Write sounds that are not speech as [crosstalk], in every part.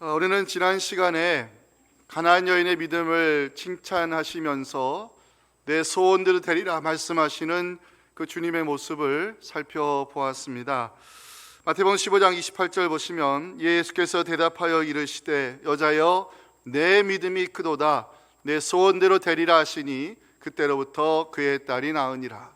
어, 우리는 지난 시간에 가나안 여인의 믿음을 칭찬하시면서 내 소원대로 되리라 말씀하시는 그 주님의 모습을 살펴보았습니다. 마태복음 15장 28절 보시면 예수께서 대답하여 이르시되 여자여 내 믿음이 크도다 내 소원대로 되리라 하시니 그때로부터 그의 딸이 나으니라.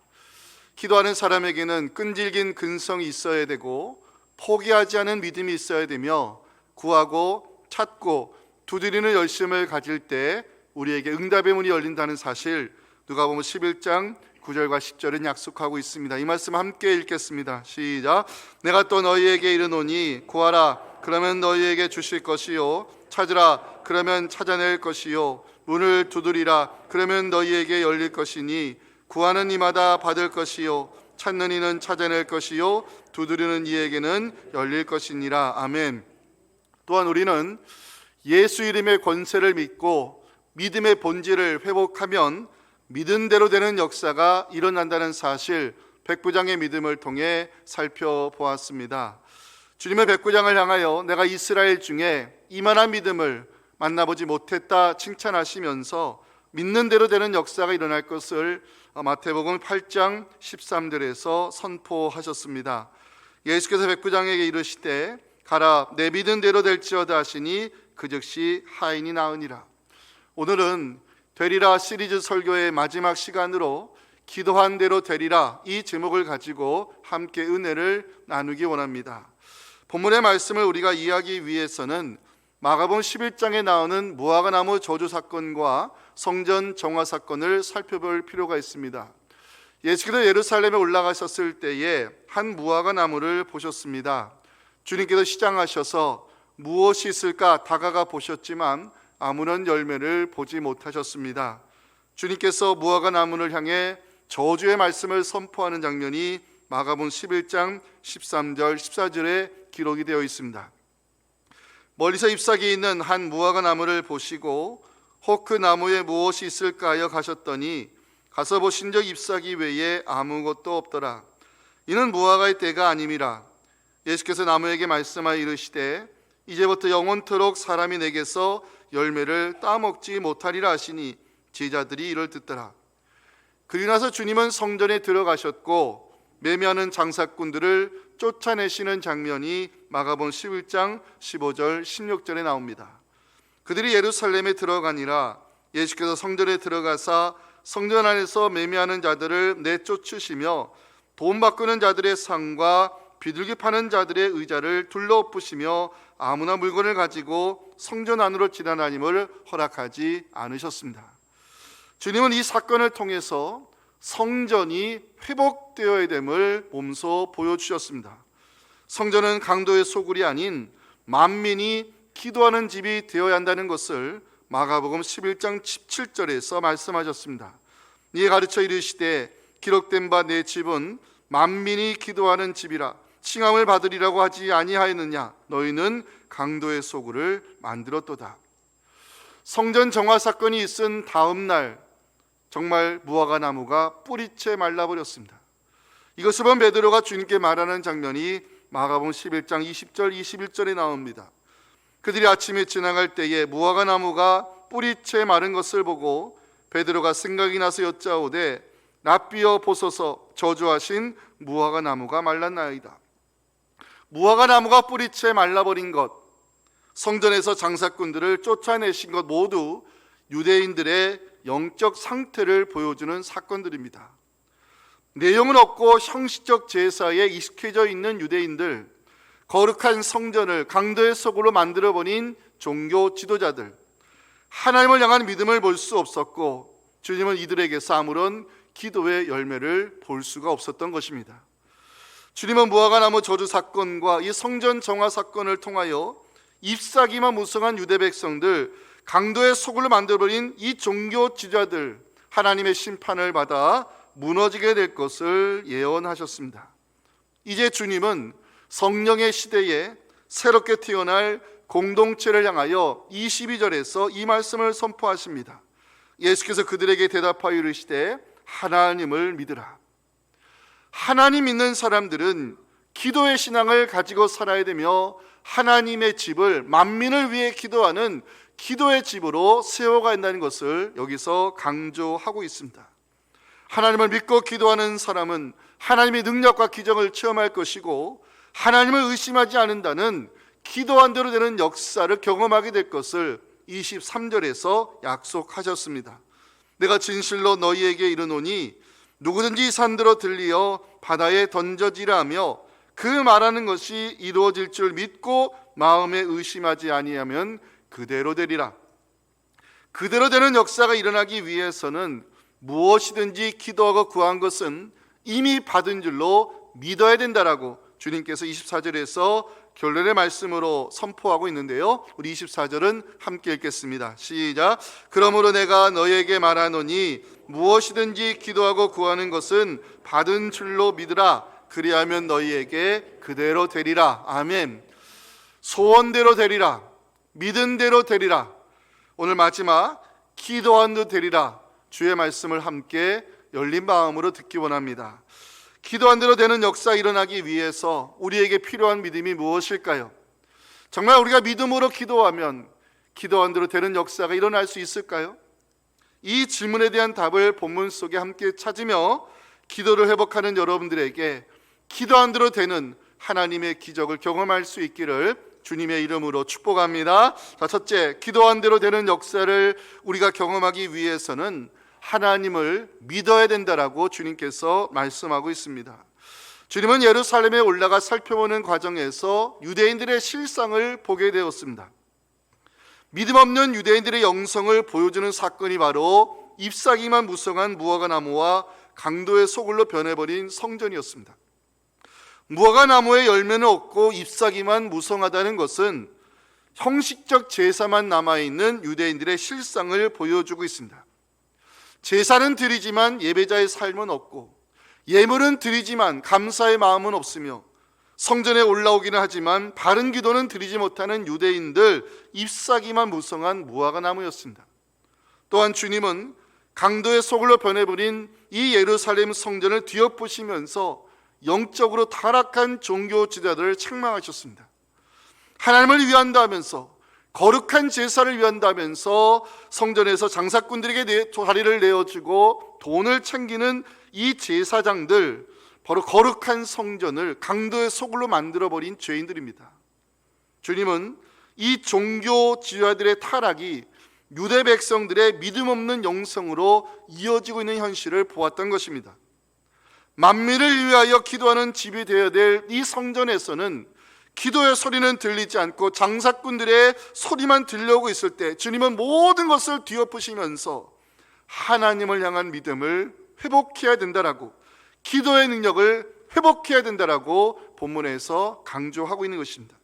기도하는 사람에게는 끈질긴 근성이 있어야 되고 포기하지 않은 믿음이 있어야 되며 구하고 찾고 두드리는 열심을 가질 때 우리에게 응답의 문이 열린다는 사실 누가 보면 11장 9절과 10절은 약속하고 있습니다. 이 말씀 함께 읽겠습니다. 시작. 내가 또 너희에게 이르노니 구하라 그러면 너희에게 주실 것이요 찾으라 그러면 찾아낼 것이요 문을 두드리라 그러면 너희에게 열릴 것이니 구하는 이마다 받을 것이요 찾는 이는 찾아낼 것이요 두드리는 이에게는 열릴 것이니라 아멘. 또한 우리는 예수 이름의 권세를 믿고 믿음의 본질을 회복하면 믿은 대로 되는 역사가 일어난다는 사실 백부장의 믿음을 통해 살펴보았습니다. 주님의 백부장을 향하여 내가 이스라엘 중에 이만한 믿음을 만나보지 못했다 칭찬하시면서 믿는 대로 되는 역사가 일어날 것을 마태복음 8장 13절에서 선포하셨습니다. 예수께서 백부장에게 이르시되 가라 내 믿은 대로 될지어다 하시니 그 즉시 하인이 나으니라. 오늘은 되리라 시리즈 설교의 마지막 시간으로 기도한 대로 되리라 이 제목을 가지고 함께 은혜를 나누기 원합니다. 본문의 말씀을 우리가 이해하기 위해서는 마가복음 11장에 나오는 무화과 나무 저주 사건과 성전 정화 사건을 살펴볼 필요가 있습니다. 예수께서 예루살렘에 올라가셨을 때에 한 무화과 나무를 보셨습니다. 주님께서 시장하셔서 무엇이 있을까 다가가 보셨지만 아무런 열매를 보지 못하셨습니다. 주님께서 무화과 나무를 향해 저주의 말씀을 선포하는 장면이 마가본 11장 13절 14절에 기록이 되어 있습니다. 멀리서 잎사귀 있는 한 무화과 나무를 보시고 혹 그 나무에 무엇이 있을까 하여 가셨더니 가서 보신 적 잎사귀 외에 아무것도 없더라. 이는 무화과의 때가 아님이라. 예수께서 나무에게 말씀하여 이르시되 이제부터 영원토록 사람이 내게서 열매를 따먹지 못하리라 하시니 제자들이 이를 듣더라. 그리 나서 주님은 성전에 들어가셨고 매매하는 장사꾼들을 쫓아내시는 장면이 마가본 11장 15절 16절에 나옵니다. 그들이 예루살렘에 들어가니라 예수께서 성전에 들어가사 성전 안에서 매매하는 자들을 내쫓으시며 돈 바꾸는 자들의 상과 비둘기 파는 자들의 의자를 둘러엎으시며 아무나 물건을 가지고 성전 안으로 지나다님을 허락하지 않으셨습니다. 주님은 이 사건을 통해서 성전이 회복되어야 됨을 몸소 보여주셨습니다. 성전은 강도의 소굴이 아닌 만민이 기도하는 집이 되어야 한다는 것을 마가복음 11장 17절에서 말씀하셨습니다. 이에 가르쳐 이르시되 기록된 바 내 집은 만민이 기도하는 집이라 칭함을 받으리라고 하지 아니하였느냐 너희는 강도의 소굴을 만들었도다. 성전 정화 사건이 있은 다음 날 정말 무화과 나무가 뿌리채 말라버렸습니다. 이것을 본 베드로가 주님께 말하는 장면이 마가복음 11장 20절 21절에 나옵니다. 그들이 아침에 지나갈 때에 무화과 나무가 뿌리채 마른 것을 보고 베드로가 생각이 나서 여짜오되 납비어 보소서 저주하신 무화과 나무가 말랐나이다. 무화과 나무가 뿌리채 말라버린 것, 성전에서 장사꾼들을 쫓아내신 것 모두 유대인들의 영적 상태를 보여주는 사건들입니다. 내용은 없고 형식적 제사에 익숙해져 있는 유대인들, 거룩한 성전을 강도의 속으로 만들어 버린 종교 지도자들, 하나님을 향한 믿음을 볼 수 없었고 주님은 이들에게서 아무런 기도의 열매를 볼 수가 없었던 것입니다. 주님은 무화과 나무 저주 사건과 이 성전 정화 사건을 통하여 잎사귀만 무성한 유대 백성들, 강도의 속을 만들어버린 이 종교 지도자들 하나님의 심판을 받아 무너지게 될 것을 예언하셨습니다. 이제 주님은 성령의 시대에 새롭게 태어날 공동체를 향하여 22절에서 이 말씀을 선포하십니다. 예수께서 그들에게 대답하여 이르시되 하나님을 믿으라. 하나님 믿는 사람들은 기도의 신앙을 가지고 살아야 되며 하나님의 집을 만민을 위해 기도하는 기도의 집으로 세워간다는 것을 여기서 강조하고 있습니다. 하나님을 믿고 기도하는 사람은 하나님의 능력과 기적을 체험할 것이고 하나님을 의심하지 않는다는 기도한 대로 되는 역사를 경험하게 될 것을 23절에서 약속하셨습니다. 내가 진실로 너희에게 이르노니 누구든지 산들어 들리어 바다에 던져지라 하며 그 말하는 것이 이루어질 줄 믿고 마음에 의심하지 아니하면 그대로 되리라. 그대로 되는 역사가 일어나기 위해서는 무엇이든지 기도하고 구한 것은 이미 받은 줄로 믿어야 된다라고 주님께서 24절에서 결론의 말씀으로 선포하고 있는데요. 우리 24절은 함께 읽겠습니다. 시작. 그러므로 내가 너에게 말하노니 무엇이든지 기도하고 구하는 것은 받은 줄로 믿으라. 그리하면 너희에게 그대로 되리라. 아멘. 소원대로 되리라. 믿은 대로 되리라. 오늘 마지막 기도한 듯 되리라. 주의 말씀을 함께 열린 마음으로 듣기 원합니다. 기도한 대로 되는 역사 일어나기 위해서 우리에게 필요한 믿음이 무엇일까요? 정말 우리가 믿음으로 기도하면 기도한 대로 되는 역사가 일어날 수 있을까요? 이 질문에 대한 답을 본문 속에 함께 찾으며 기도를 회복하는 여러분들에게 기도한 대로 되는 하나님의 기적을 경험할 수 있기를 주님의 이름으로 축복합니다. 자, 첫째, 기도한 대로 되는 역사를 우리가 경험하기 위해서는 하나님을 믿어야 된다라고 주님께서 말씀하고 있습니다. 주님은 예루살렘에 올라가 살펴보는 과정에서 유대인들의 실상을 보게 되었습니다. 믿음 없는 유대인들의 영성을 보여주는 사건이 바로 잎사귀만 무성한 무화과 나무와 강도의 소굴로 변해버린 성전이었습니다. 무화과 나무의 열매는 없고 잎사귀만 무성하다는 것은 형식적 제사만 남아있는 유대인들의 실상을 보여주고 있습니다. 제사는 드리지만 예배자의 삶은 없고 예물은 드리지만 감사의 마음은 없으며 성전에 올라오기는 하지만 바른 기도는 드리지 못하는 유대인들 잎사귀만 무성한 무화과 나무였습니다. 또한 주님은 강도의 소굴로 변해버린 이 예루살렘 성전을 뒤엎으시면서 영적으로 타락한 종교 지도자들을 책망하셨습니다. 하나님을 위한다면서 거룩한 제사를 위한다면서 성전에서 장사꾼들에게 자리를 내어주고 돈을 챙기는 이 제사장들 바로 거룩한 성전을 강도의 소굴로 만들어 버린 죄인들입니다. 주님은 이 종교 지도자들의 타락이 유대 백성들의 믿음 없는 영성으로 이어지고 있는 현실을 보았던 것입니다. 만민을 위하여 기도하는 집이 되어야 될 이 성전에서는 기도의 소리는 들리지 않고 장사꾼들의 소리만 들려오고 있을 때 주님은 모든 것을 뒤엎으시면서 하나님을 향한 믿음을 회복해야 된다라고 기도의 능력을 회복해야 된다라고 본문에서 강조하고 있는 것입니다.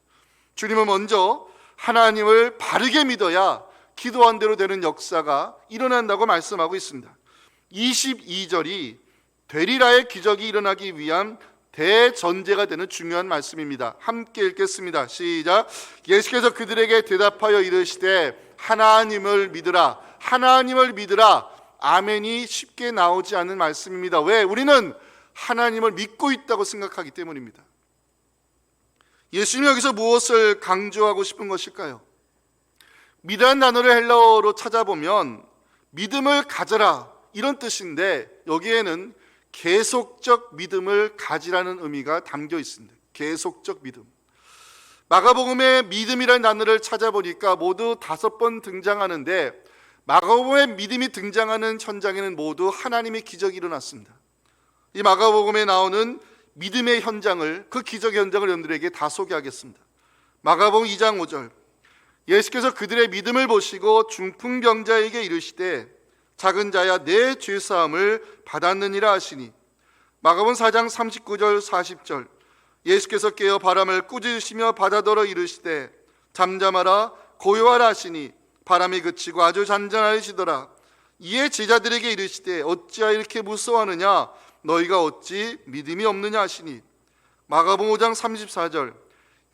주님은 먼저 하나님을 바르게 믿어야 기도한 대로 되는 역사가 일어난다고 말씀하고 있습니다. 22절이 되리라의 기적이 일어나기 위한 대전제가 되는 중요한 말씀입니다. 함께 읽겠습니다. 시작. 예수께서 그들에게 대답하여 이르시되 하나님을 믿으라. 하나님을 믿으라. 아멘이 쉽게 나오지 않는 말씀입니다. 왜? 우리는 하나님을 믿고 있다고 생각하기 때문입니다. 예수님 여기서 무엇을 강조하고 싶은 것일까요? 믿으라는 단어를 헬라어로 찾아보면 믿음을 가져라 이런 뜻인데 여기에는 계속적 믿음을 가지라는 의미가 담겨 있습니다. 계속적 믿음. 마가복음의 믿음이라는 단어를 찾아보니까 모두 다섯 번 등장하는데 마가복음의 믿음이 등장하는 현장에는 모두 하나님의 기적이 일어났습니다. 이 마가복음에 나오는 믿음의 현장을 그 기적 현장을 여러분들에게 다 소개하겠습니다. 마가복음 2장 5절 예수께서 그들의 믿음을 보시고 중풍병자에게 이르시되 작은 자야 내 죄사함을 받았느니라 하시니. 마가본 4장 39절 40절. 예수께서 깨어 바람을 꾸짖으시며 바다더러 이르시되 잠잠하라 고요하라 하시니 바람이 그치고 아주 잔잔하시더라. 이에 제자들에게 이르시되 어찌하여 이렇게 무서워하느냐? 너희가 어찌 믿음이 없느냐 하시니. 마가복 5장 34절.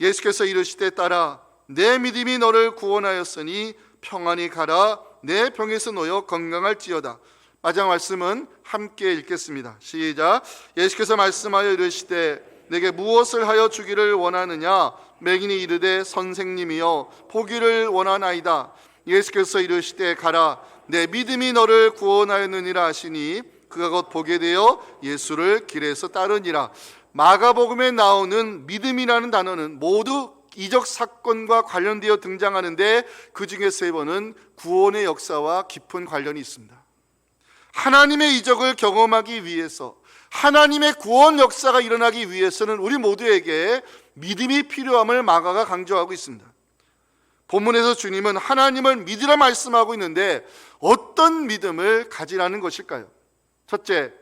예수께서 이르시되 따라 내 믿음이 너를 구원하였으니 평안히 가라 내 병에서 놓여 건강할지어다. 마지막 말씀은 함께 읽겠습니다. 시작. 예수께서 말씀하여 이르시되 내게 무엇을 하여 주기를 원하느냐 맹인이 이르되 선생님이여 보기를 원하나이다 예수께서 이르시되 가라 내 믿음이 너를 구원하였느니라 하시니 그가 곧 보게 되어 예수를 길에서 따르니라 마가복음에 나오는 믿음이라는 단어는 모두 이적 사건과 관련되어 등장하는데 그 중에 세 번은 구원의 역사와 깊은 관련이 있습니다. 하나님의 이적을 경험하기 위해서 하나님의 구원 역사가 일어나기 위해서는 우리 모두에게 믿음이 필요함을 마가가 강조하고 있습니다. 본문에서 주님은 하나님을 믿으라 말씀하고 있는데 어떤 믿음을 가지라는 것일까요? 첫째,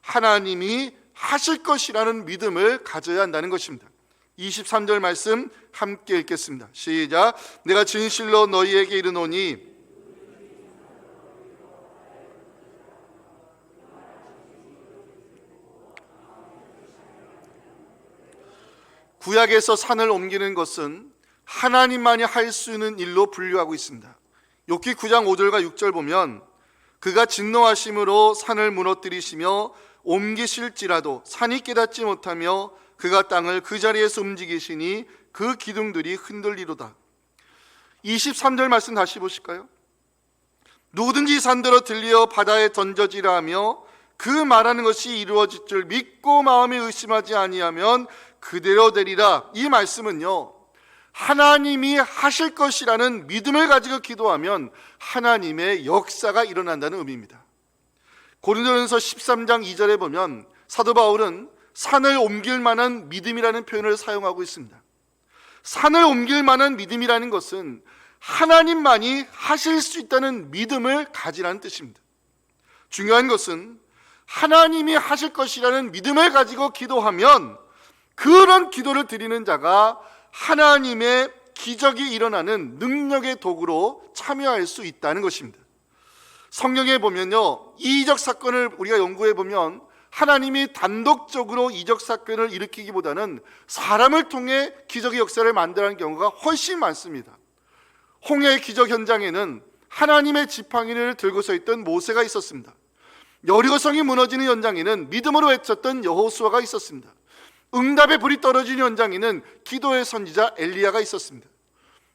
하나님이 하실 것이라는 믿음을 가져야 한다는 것입니다. 23절 말씀 함께 읽겠습니다. 시작. 내가 진실로 너희에게 이르노니 구약에서 산을 옮기는 것은 하나님만이 할 수 있는 일로 분류하고 있습니다. 욥기 9장 5절과 6절 보면 그가 진노하심으로 산을 무너뜨리시며 옮기실지라도 산이 깨닫지 못하며 그가 땅을 그 자리에서 움직이시니 그 기둥들이 흔들리로다. 23절 말씀 다시 보실까요? 누구든지 산들어 들려 바다에 던져지라 하며 그 말하는 것이 이루어질 줄 믿고 마음에 의심하지 아니하면 그대로 되리라. 이 말씀은요. 하나님이 하실 것이라는 믿음을 가지고 기도하면 하나님의 역사가 일어난다는 의미입니다. 고린도전서 13장 2절에 보면 사도 바울은 산을 옮길 만한 믿음이라는 표현을 사용하고 있습니다. 산을 옮길 만한 믿음이라는 것은 하나님만이 하실 수 있다는 믿음을 가지라는 뜻입니다. 중요한 것은 하나님이 하실 것이라는 믿음을 가지고 기도하면 그런 기도를 드리는 자가 하나님의 기적이 일어나는 능력의 도구로 참여할 수 있다는 것입니다. 성경에 보면요, 이적 사건을 우리가 연구해 보면 하나님이 단독적으로 이적 사건을 일으키기보다는 사람을 통해 기적의 역사를 만들어가는 경우가 훨씬 많습니다. 홍해의 기적 현장에는 하나님의 지팡이를 들고 서 있던 모세가 있었습니다. 여리고성이 무너지는 현장에는 믿음으로 외쳤던 여호수아가 있었습니다. 응답의 불이 떨어지는 현장에는 기도의 선지자 엘리야가 있었습니다.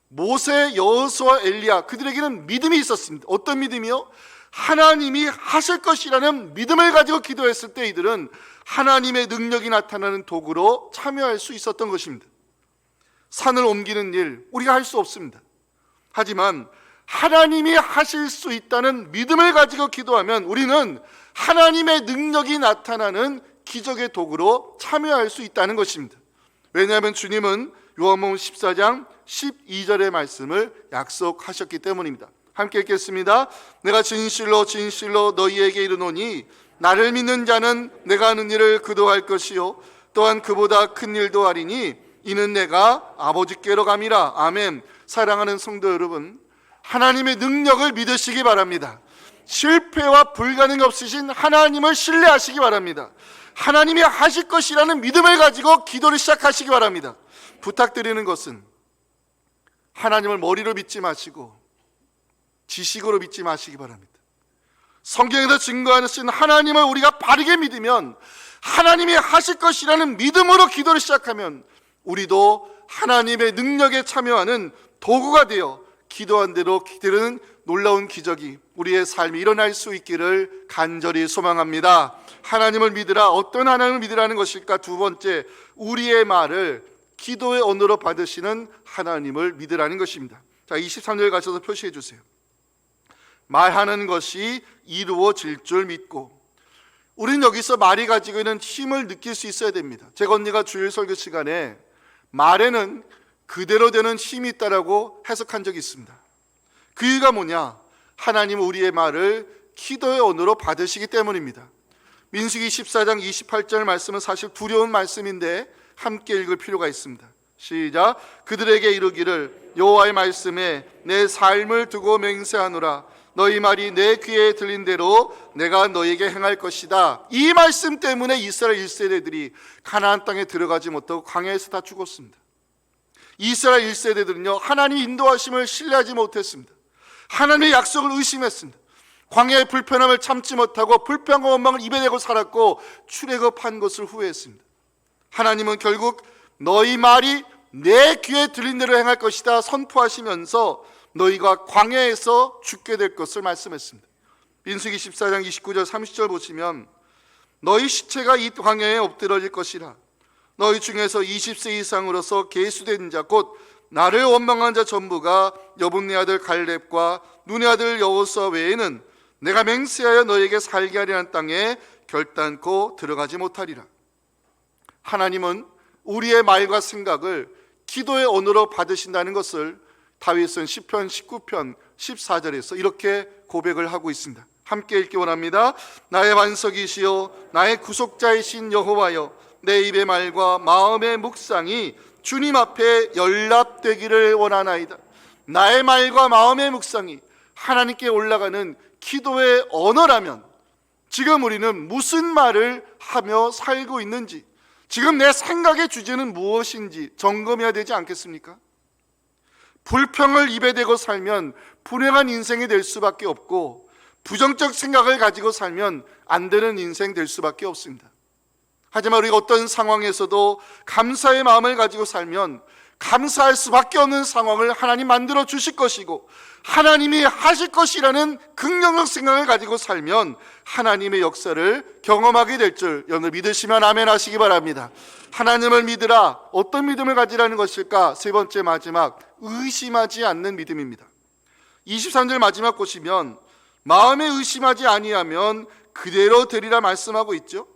모세, 여호수아, 엘리야 그들에게는 믿음이 있었습니다. 어떤 믿음이요? 하나님이 하실 것이라는 믿음을 가지고 기도했을 때 이들은 하나님의 능력이 나타나는 도구로 참여할 수 있었던 것입니다. 산을 옮기는 일 우리가 할 수 없습니다. 하지만 하나님이 하실 수 있다는 믿음을 가지고 기도하면 우리는 하나님의 능력이 나타나는 기적의 도구로 참여할 수 있다는 것입니다. 왜냐하면 주님은 요한복음 14장 12절의 말씀을 약속하셨기 때문입니다. 함께 읽겠습니다. 내가 진실로 진실로 너희에게 이르노니 나를 믿는 자는 내가 하는 일을 그도 할 것이요 또한 그보다 큰 일도 하리니 이는 내가 아버지께로 감이라. 아멘. 사랑하는 성도 여러분, 하나님의 능력을 믿으시기 바랍니다. 실패와 불가능 없으신 하나님을 신뢰하시기 바랍니다. 하나님이 하실 것이라는 믿음을 가지고 기도를 시작하시기 바랍니다. 부탁드리는 것은 하나님을 머리로 믿지 마시고 지식으로 믿지 마시기 바랍니다. 성경에서 증거하신 하나님을 우리가 바르게 믿으면 하나님이 하실 것이라는 믿음으로 기도를 시작하면 우리도 하나님의 능력에 참여하는 도구가 되어 기도한 대로 기대는 놀라운 기적이 우리의 삶이 일어날 수 있기를 간절히 소망합니다. 하나님을 믿으라 어떤 하나님을 믿으라는 것일까? 두 번째 우리의 말을 기도의 언어로 받으시는 하나님을 믿으라는 것입니다. 자, 23절 가셔서 표시해 주세요. 말하는 것이 이루어질 줄 믿고 우리는 여기서 말이 가지고 있는 힘을 느낄 수 있어야 됩니다. 제가 언니가 주일 설교 시간에 말에는 그대로 되는 힘이 있다라고 해석한 적이 있습니다. 그 이유가 뭐냐? 하나님은 우리의 말을 기도의 언어로 받으시기 때문입니다. 민수기 14장 28절 말씀은 사실 두려운 말씀인데 함께 읽을 필요가 있습니다. 시작. 그들에게 이르기를 여호와의 말씀에 내 삶을 두고 맹세하노라. 너희 말이 내 귀에 들린 대로 내가 너에게 행할 것이다. 이 말씀 때문에 이스라엘 1세대들이 가나안 땅에 들어가지 못하고 광야에서 다 죽었습니다. 이스라엘 1세대들은요 하나님 인도하심을 신뢰하지 못했습니다. 하나님의 약속을 의심했습니다. 광야의 불편함을 참지 못하고 불평과 원망을 입에 대고 살았고 출애굽한 것을 후회했습니다. 하나님은 결국 너희 말이 내 귀에 들린 대로 행할 것이다 선포하시면서 너희가 광야에서 죽게 될 것을 말씀했습니다. 민수기 14장 29절 30절 보시면 너희 시체가 이 광야에 엎드러질 것이라 너희 중에서 20세 이상으로서 계수된 자 곧 나를 원망한 자 전부가 여분네 아들 갈렙과 눈의 아들 여호수아 외에는 내가 맹세하여 너에게 살게 하리라는 땅에 결단코 들어가지 못하리라. 하나님은 우리의 말과 생각을 기도의 언어로 받으신다는 것을 다윗은 시편 19편 14절에서 이렇게 고백을 하고 있습니다. 함께 읽기 원합니다. 나의 반석이시여 나의 구속자이신 여호와여 내 입의 말과 마음의 묵상이 주님 앞에 연락되기를 원하나이다. 나의 말과 마음의 묵상이 하나님께 올라가는 기도의 언어라면 지금 우리는 무슨 말을 하며 살고 있는지 지금 내 생각의 주제는 무엇인지 점검해야 되지 않겠습니까? 불평을 입에 대고 살면 불행한 인생이 될 수밖에 없고 부정적 생각을 가지고 살면 안 되는 인생 될 수밖에 없습니다. 하지만 우리가 어떤 상황에서도 감사의 마음을 가지고 살면 감사할 수밖에 없는 상황을 하나님 만들어 주실 것이고 하나님이 하실 것이라는 긍정적 생각을 가지고 살면 하나님의 역사를 경험하게 될 줄 여러분 믿으시면 아멘 하시기 바랍니다. 하나님을 믿으라 어떤 믿음을 가지라는 것일까? 세 번째 마지막 의심하지 않는 믿음입니다. 23절 마지막 보시면 마음에 의심하지 아니하면 그대로 되리라 말씀하고 있죠.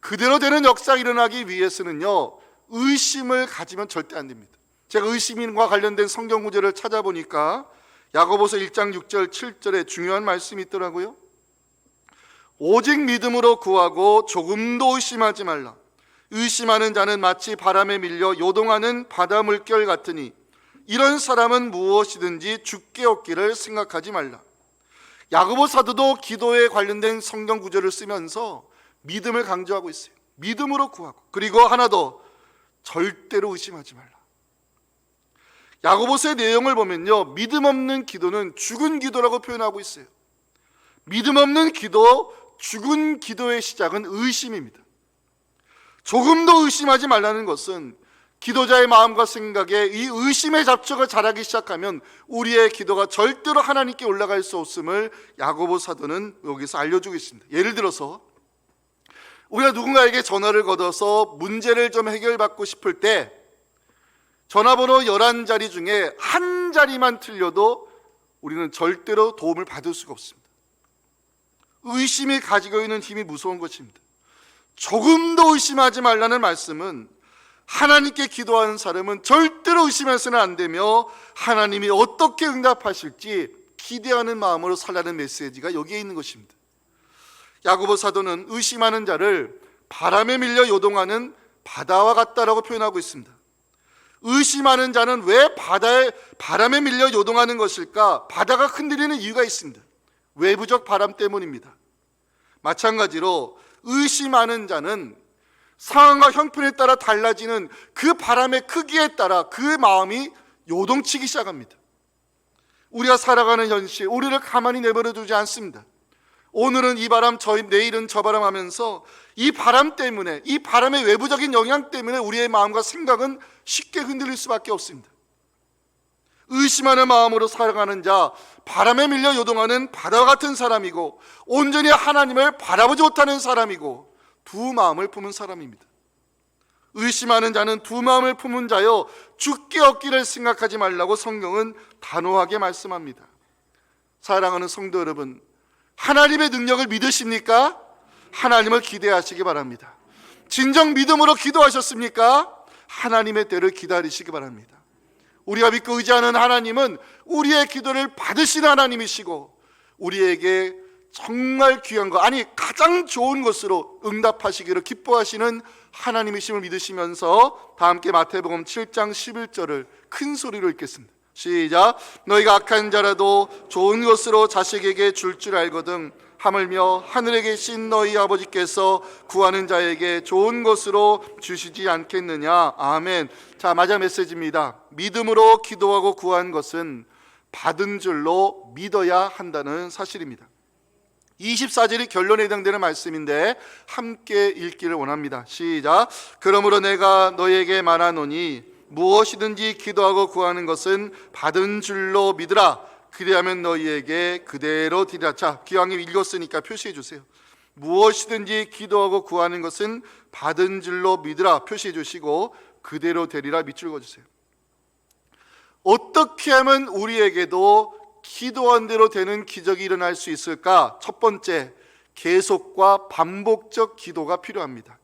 그대로 되는 역사가 일어나기 위해서는요 의심을 가지면 절대 안 됩니다. 제가 의심과 관련된 성경 구절을 찾아보니까 야고보서 1장 6절 7절에 중요한 말씀이 있더라고요. 오직 믿음으로 구하고 조금도 의심하지 말라. 의심하는 자는 마치 바람에 밀려 요동하는 바다 물결 같으니 이런 사람은 무엇이든지 죽게 얻기를 생각하지 말라. 야고보 사도도 기도에 관련된 성경 구절을 쓰면서 믿음을 강조하고 있어요. 믿음으로 구하고 그리고 하나 더 절대로 의심하지 말라. 야고보서의 내용을 보면요. 믿음 없는 기도는 죽은 기도라고 표현하고 있어요. 믿음 없는 기도, 죽은 기도의 시작은 의심입니다. 조금도 의심하지 말라는 것은 기도자의 마음과 생각에 이 의심의 잡초가 자라기 시작하면 우리의 기도가 절대로 하나님께 올라갈 수 없음을 야고보 사도는 여기서 알려주고 있습니다. 예를 들어서 우리가 누군가에게 전화를 걸어서 문제를 좀 해결받고 싶을 때 전화번호 11자리 중에 한 자리만 틀려도 우리는 절대로 도움을 받을 수가 없습니다. 의심이 가지고 있는 힘이 무서운 것입니다. 조금도 의심하지 말라는 말씀은 하나님께 기도하는 사람은 절대로 의심해서는 안 되며 하나님이 어떻게 응답하실지 기대하는 마음으로 살라는 메시지가 여기에 있는 것입니다. 야고보 사도는 의심하는 자를 바람에 밀려 요동하는 바다와 같다라고 표현하고 있습니다. 의심하는 자는 왜 바다에 바람에 밀려 요동하는 것일까? 바다가 흔들리는 이유가 있습니다. 외부적 바람 때문입니다. 마찬가지로 의심하는 자는 상황과 형편에 따라 달라지는 그 바람의 크기에 따라 그 마음이 요동치기 시작합니다. 우리가 살아가는 현실, 우리를 가만히 내버려 두지 않습니다. 오늘은 이 바람, 저 내일은 저 바람 하면서 이 바람 때문에, 이 바람의 외부적인 영향 때문에 우리의 마음과 생각은 쉽게 흔들릴 수밖에 없습니다. 의심하는 마음으로 살아가는 자, 바람에 밀려 요동하는 바다와 같은 사람이고, 온전히 하나님을 바라보지 못하는 사람이고, 두 마음을 품은 사람입니다. 의심하는 자는 두 마음을 품은 자여 죽게 얻기를 생각하지 말라고 성경은 단호하게 말씀합니다. 사랑하는 성도 여러분, 하나님의 능력을 믿으십니까? 하나님을 기대하시기 바랍니다. 진정 믿음으로 기도하셨습니까? 하나님의 때를 기다리시기 바랍니다. 우리가 믿고 의지하는 하나님은 우리의 기도를 받으신 하나님이시고 우리에게 정말 귀한 것, 아니 가장 좋은 것으로 응답하시기를 기뻐하시는 하나님이심을 믿으시면서 다 함께 마태복음 7장 11절을 큰 소리로 읽겠습니다. 시작. 너희가 악한 자라도 좋은 것으로 자식에게 줄줄 알거든 하물며 하늘에 계신 너희 아버지께서 구하는 자에게 좋은 것으로 주시지 않겠느냐. 아멘. 자, 마지막 메시지입니다. 믿음으로 기도하고 구한 것은 받은 줄로 믿어야 한다는 사실입니다. 24절이 결론에 해당되는 말씀인데 함께 읽기를 원합니다. 시작. 그러므로 내가 너에게 말하노니 무엇이든지 기도하고 구하는 것은 받은 줄로 믿으라. 그리하면 너희에게 그대로 되리라. 자, 기왕님 읽었으니까 표시해 주세요. 무엇이든지 기도하고 구하는 것은 받은 줄로 믿으라. 표시해 주시고 그대로 되리라 밑줄 그어 주세요. 어떻게 하면 우리에게도 기도한 대로 되는 기적이 일어날 수 있을까? 첫 번째, 계속과 반복적 기도가 필요합니다.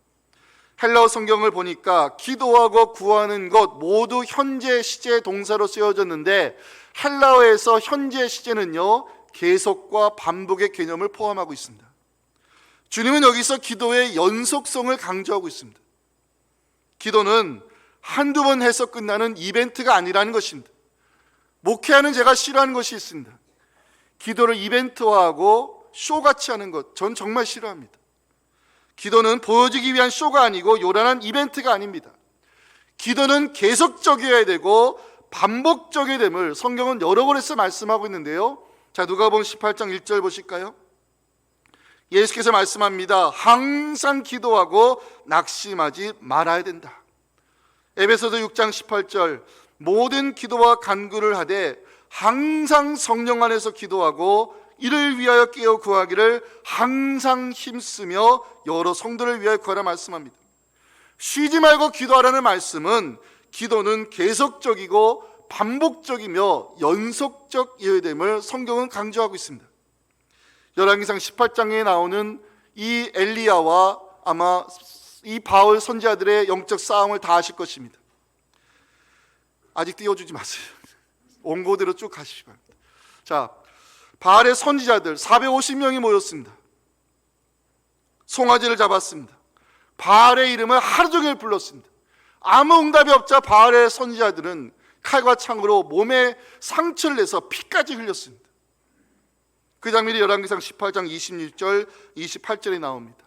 헬라어 성경을 보니까 기도하고 구하는 것 모두 현재 시제 동사로 쓰여졌는데 헬라어에서 현재 시제는요 계속과 반복의 개념을 포함하고 있습니다. 주님은 여기서 기도의 연속성을 강조하고 있습니다. 기도는 한두 번 해서 끝나는 이벤트가 아니라는 것입니다. 목회하는 제가 싫어하는 것이 있습니다. 기도를 이벤트화하고 쇼같이 하는 것, 전 정말 싫어합니다. 기도는 보여지기 위한 쇼가 아니고 요란한 이벤트가 아닙니다. 기도는 계속적이어야 되고 반복적이 됨을 성경은 여러 번에서 말씀하고 있는데요. 자, 누가복음 18장 1절 보실까요? 예수께서 말씀합니다. 항상 기도하고 낙심하지 말아야 된다. 에베소서 6장 18절 모든 기도와 간구를 하되 항상 성령 안에서 기도하고 이를 위하여 깨어 구하기를 항상 힘쓰며 여러 성도를 위하여 구하라 말씀합니다. 쉬지 말고 기도하라는 말씀은 기도는 계속적이고 반복적이며 연속적이어야 됨을 성경은 강조하고 있습니다. 열왕기상 18장에 나오는 이 엘리야와 아마 이 바울 선지자들의 영적 싸움을 다 아실 것입니다. 아직 띄워주지 마세요. [laughs] 원고대로 쭉 가시기 바랍니다. 자, 바알의 선지자들 450명이 모였습니다. 송아지를 잡았습니다. 바알의 이름을 하루 종일 불렀습니다. 아무 응답이 없자 바알의 선지자들은 칼과 창으로 몸에 상처를 내서 피까지 흘렸습니다. 그 장면이 열왕기상 18장 26절, 28절에 나옵니다.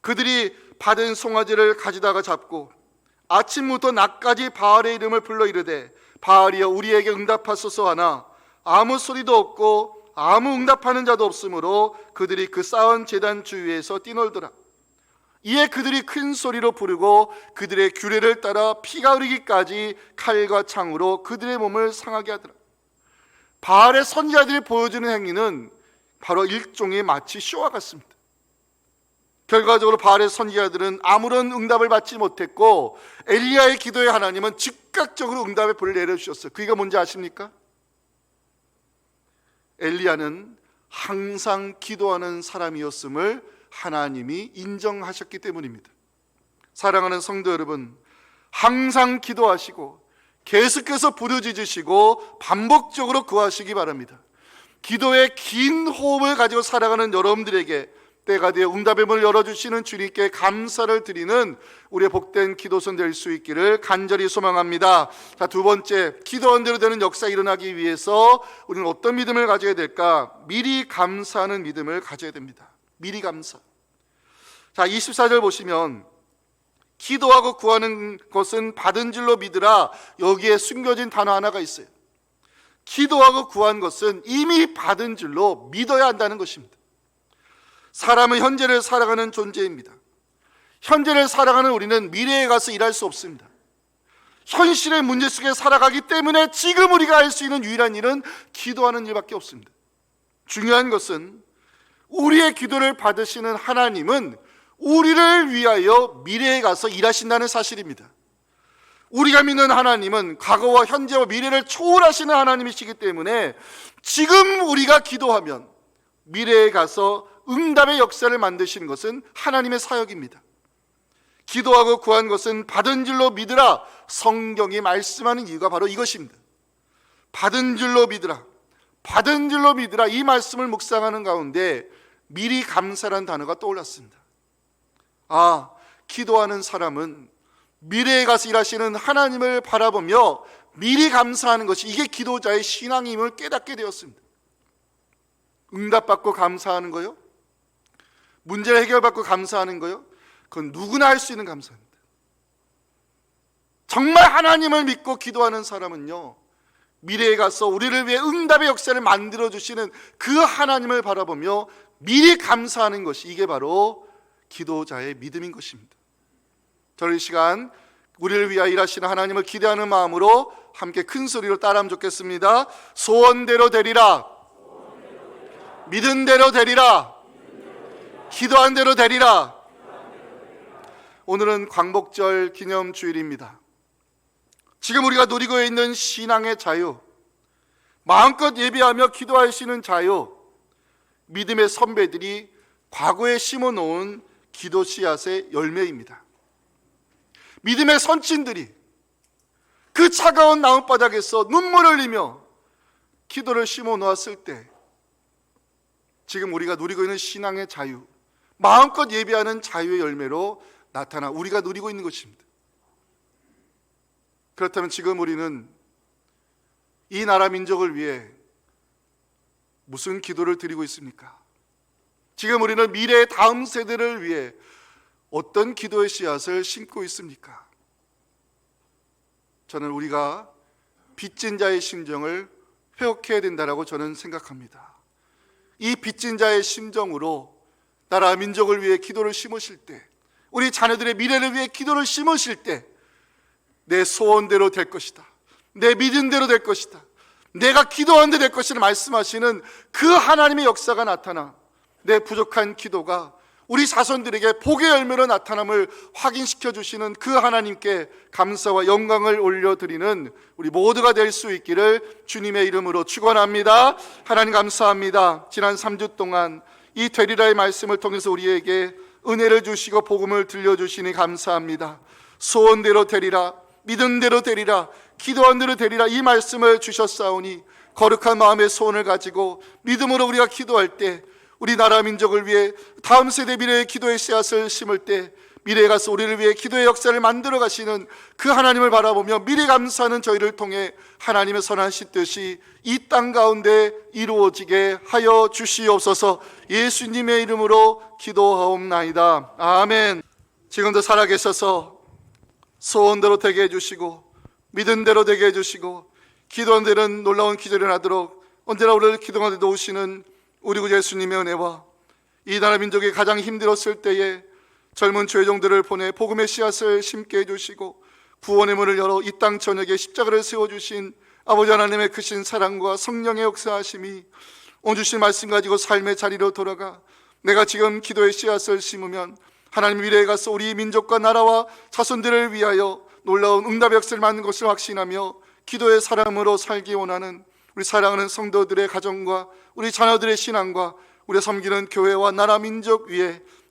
그들이 받은 송아지를 가지다가 잡고 아침부터 낮까지 바알의 이름을 불러 이르되 바알이여 우리에게 응답하소서 하나 아무 소리도 없고 아무 응답하는 자도 없으므로 그들이 그 쌓은 재단 주위에서 뛰놀더라. 이에 그들이 큰 소리로 부르고 그들의 규례를 따라 피가 흐르기까지 칼과 창으로 그들의 몸을 상하게 하더라. 바알의 선지자들이 보여주는 행위는 바로 일종의 마치 쇼와 같습니다. 결과적으로 바알의 선지자들은 아무런 응답을 받지 못했고 엘리야의 기도에 하나님은 즉각적으로 응답의 불을 내려주셨어요. 그게 뭔지 아십니까? 엘리야는 항상 기도하는 사람이었음을 하나님이 인정하셨기 때문입니다. 사랑하는 성도 여러분, 항상 기도하시고 계속해서 부르짖으시고 반복적으로 구하시기 바랍니다. 기도의 긴 호흡을 가지고 살아가는 여러분들에게 때가 되어 응답의 문을 열어주시는 주님께 감사를 드리는 우리의 복된 기도선 될 수 있기를 간절히 소망합니다. 자, 두 번째, 기도한 대로 되는 역사 일어나기 위해서 우리는 어떤 믿음을 가져야 될까? 미리 감사하는 믿음을 가져야 됩니다. 미리 감사. 자, 24절 보시면 기도하고 구하는 것은 받은 줄로 믿으라. 여기에 숨겨진 단어 하나가 있어요. 기도하고 구한 것은 이미 받은 줄로 믿어야 한다는 것입니다. 사람은 현재를 살아가는 존재입니다. 현재를 살아가는 우리는 미래에 가서 일할 수 없습니다. 현실의 문제 속에 살아가기 때문에 지금 우리가 할 수 있는 유일한 일은 기도하는 일밖에 없습니다. 중요한 것은 우리의 기도를 받으시는 하나님은 우리를 위하여 미래에 가서 일하신다는 사실입니다. 우리가 믿는 하나님은 과거와 현재와 미래를 초월하시는 하나님이시기 때문에 지금 우리가 기도하면 미래에 가서 응답의 역사를 만드시는 것은 하나님의 사역입니다. 기도하고 구한 것은 받은 줄로 믿으라 성경이 말씀하는 이유가 바로 이것입니다. 받은 줄로 믿으라. 받은 줄로 믿으라 이 말씀을 묵상하는 가운데 미리 감사라는 단어가 떠올랐습니다. 아, 기도하는 사람은 미래에 가서 일하시는 하나님을 바라보며 미리 감사하는 것이 이게 기도자의 신앙임을 깨닫게 되었습니다. 응답받고 감사하는 거요? 문제를 해결받고 감사하는 거요? 그건 누구나 할 수 있는 감사입니다. 정말 하나님을 믿고 기도하는 사람은요, 미래에 가서 우리를 위해 응답의 역사를 만들어 주시는 그 하나님을 바라보며 미리 감사하는 것이 이게 바로 기도자의 믿음인 것입니다. 저는 이 시간 우리를 위하여 일하시는 하나님을 기대하는 마음으로 함께 큰 소리로 따라하면 좋겠습니다. 소원대로 되리라. 믿은 대로 되리라. 기도한 대로 되리라. 오늘은 광복절 기념 주일입니다. 지금 우리가 누리고 있는 신앙의 자유, 마음껏 예배하며 기도하시는 자유, 믿음의 선배들이 과거에 심어 놓은 기도 씨앗의 열매입니다. 믿음의 선친들이 그 차가운 나무바닥에서 눈물을 흘리며 기도를 심어 놓았을 때 지금 우리가 누리고 있는 신앙의 자유, 마음껏 예배하는 자유의 열매로 나타나 우리가 누리고 있는 것입니다. 그렇다면 지금 우리는 이 나라 민족을 위해 무슨 기도를 드리고 있습니까? 지금 우리는 미래의 다음 세대를 위해 어떤 기도의 씨앗을 심고 있습니까? 저는 우리가 빚진 자의 심정을 회복해야 된다라고 저는 생각합니다. 이 빚진 자의 심정으로 나라 민족을 위해 기도를 심으실 때, 우리 자녀들의 미래를 위해 기도를 심으실 때, 내 소원대로 될 것이다. 내 믿은 대로 될 것이다. 내가 기도한 대될 것이라 말씀하시는 그 하나님의 역사가 나타나 내 부족한 기도가 우리 자손들에게 복의 열매로 나타남을 확인시켜 주시는 그 하나님께 감사와 영광을 올려드리는 우리 모두가 될 수 있기를 주님의 이름으로 축원합니다. 하나님 감사합니다. 지난 3주 동안 이 되리라의 말씀을 통해서 우리에게 은혜를 주시고 복음을 들려주시니 감사합니다. 소원대로 되리라, 믿은 대로 되리라, 기도한 대로 되리라 이 말씀을 주셨사오니 거룩한 마음의 소원을 가지고 믿음으로 우리가 기도할 때 우리 나라 민족을 위해 다음 세대 미래의 기도의 씨앗을 심을 때 미래에 가서 우리를 위해 기도의 역사를 만들어 가시는 그 하나님을 바라보며 미래 감사하는 저희를 통해 하나님의 선하신 뜻이 이 땅 가운데 이루어지게 하여 주시옵소서 예수님의 이름으로 기도하옵나이다. 아멘. 지금도 살아계셔서 소원대로 되게 해주시고 믿은 대로 되게 해주시고 기도한 대로는 놀라운 기절이 나도록 언제나 우리를 기도하게 도우시는 우리 구 예수님의 은혜와 이 나라 민족이 가장 힘들었을 때에 젊은 죄종들을 보내 복음의 씨앗을 심게 해주시고 구원의 문을 열어 이 땅 전역에 십자가를 세워주신 아버지 하나님의 크신 사랑과 성령의 역사하심이 오늘 주신 말씀 가지고 삶의 자리로 돌아가 내가 지금 기도의 씨앗을 심으면 하나님 미래에 가서 우리 민족과 나라와 자손들을 위하여 놀라운 응답의 역사를 만든 것을 확신하며 기도의 사람으로 살기 원하는 우리 사랑하는 성도들의 가정과 우리 자녀들의 신앙과 우리 섬기는 교회와 나라 민족 위에